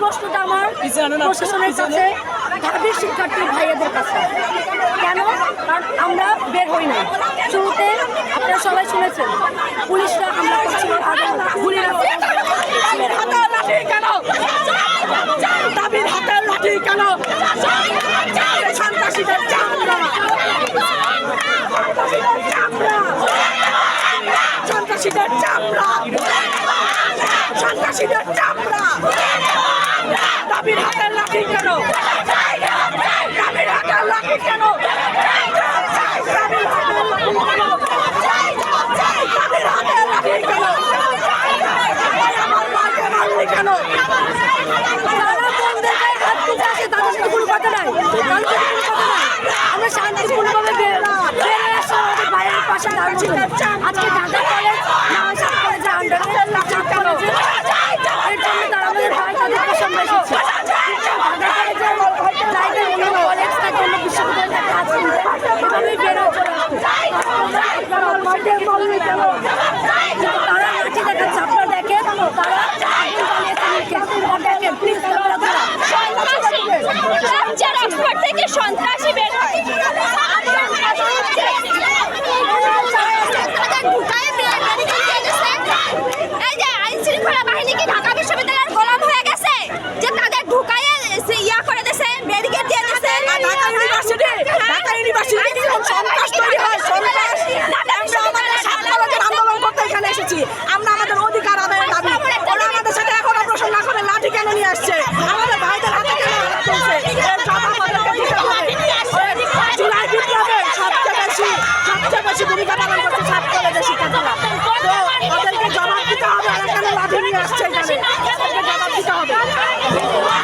প্রশ্নটা আমার প্রশাসনের কাছে ঢাবির শিক্ষার্থী ভাইয়াদের কাছে। কেন? কারণ আমরা বের হই না শুরুতে আপনারা সবাই শুনেছেন, পুলিশরা হামলা করছিল আগে সন্ত্রাসীদের চামড়া সন্ত্রাসীদের চামড়া। সন্ত্রাসীদের চামড়া। দাবির হাতে লাঠি কেন? দাবির হাতে লাঠি কেন? কেন পাশে দাঁড়িয়ে। আজকে আসছে তারা লাঠি জবাব দিতে হবে।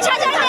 掐尖